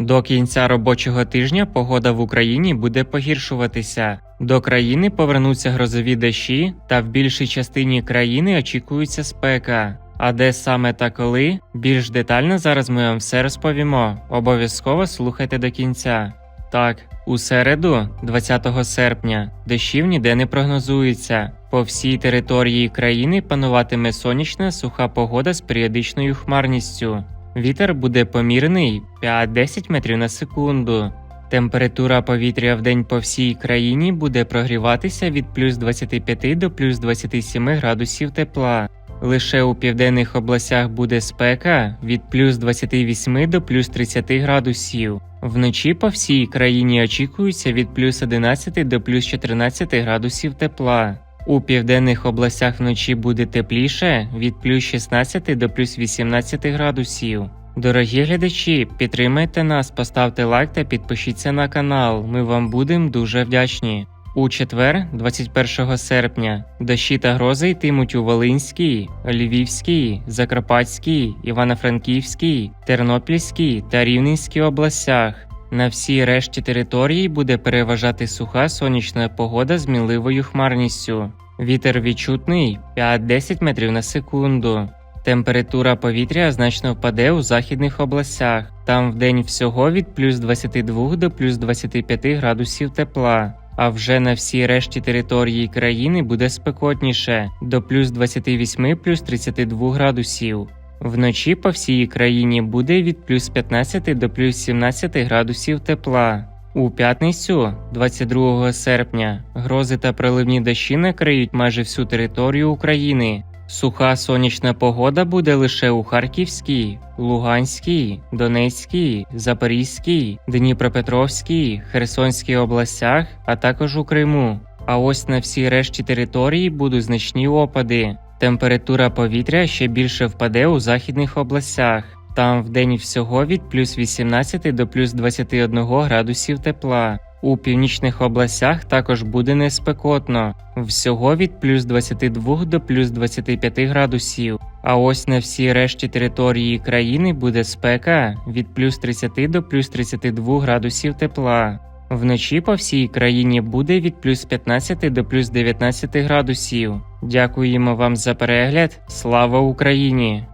До кінця робочого тижня погода в Україні буде погіршуватися. До країни повернуться грозові дощі, та в більшій частині країни очікується спека. А де саме та коли? Більш детально зараз ми вам все розповімо. Обов'язково слухайте до кінця. Так, у середу, 20 серпня, дощів ніде не прогнозується. По всій території країни пануватиме сонячна суха погода з періодичною хмарністю. Вітер буде помірний 5-10 метрів на секунду. Температура повітря в день по всій країні буде прогріватися від плюс 25 до плюс 27 градусів тепла. Лише у південних областях буде спека від плюс 28 до плюс 30 градусів. Вночі по всій країні очікується від плюс 11 до плюс 14 градусів тепла. У південних областях вночі буде тепліше від плюс 16 до плюс 18 градусів. Дорогі глядачі, підтримайте нас, поставте лайк та підпишіться на канал. Ми вам будемо дуже вдячні. У четвер, 21 серпня, дощі та грози йтимуть у Волинській, Львівській, Закарпатській, Івано-Франківській, Тернопільській та Рівненській областях. На всій решті території буде переважати суха сонячна погода з мінливою хмарністю. Вітер відчутний 5-10 метрів на секунду. Температура повітря значно впаде у західних областях. Там вдень всього від плюс 22 до плюс 25 градусів тепла. А вже на всій решті території країни буде спекотніше до плюс 28 плюс 32 градусів. Вночі по всій країні буде від плюс 15 до плюс 17 градусів тепла. У п'ятницю, 22 серпня, грози та проливні дощі накриють майже всю територію України. Суха сонячна погода буде лише у Харківській, Луганській, Донецькій, Запорізькій, Дніпропетровській, Херсонській областях, а також у Криму. А ось на всій решті території будуть значні опади. Температура повітря ще більше впаде у західних областях. Там вдень всього від плюс 18 до плюс 21 градусів тепла. У північних областях також буде неспекотно, всього від плюс 22 до плюс 25 градусів. А ось на всій решті території країни буде спека від плюс 30 до плюс 32 градусів тепла. Вночі по всій країні буде від плюс 15 до плюс 19 градусів. Дякуємо вам за перегляд. Слава Україні!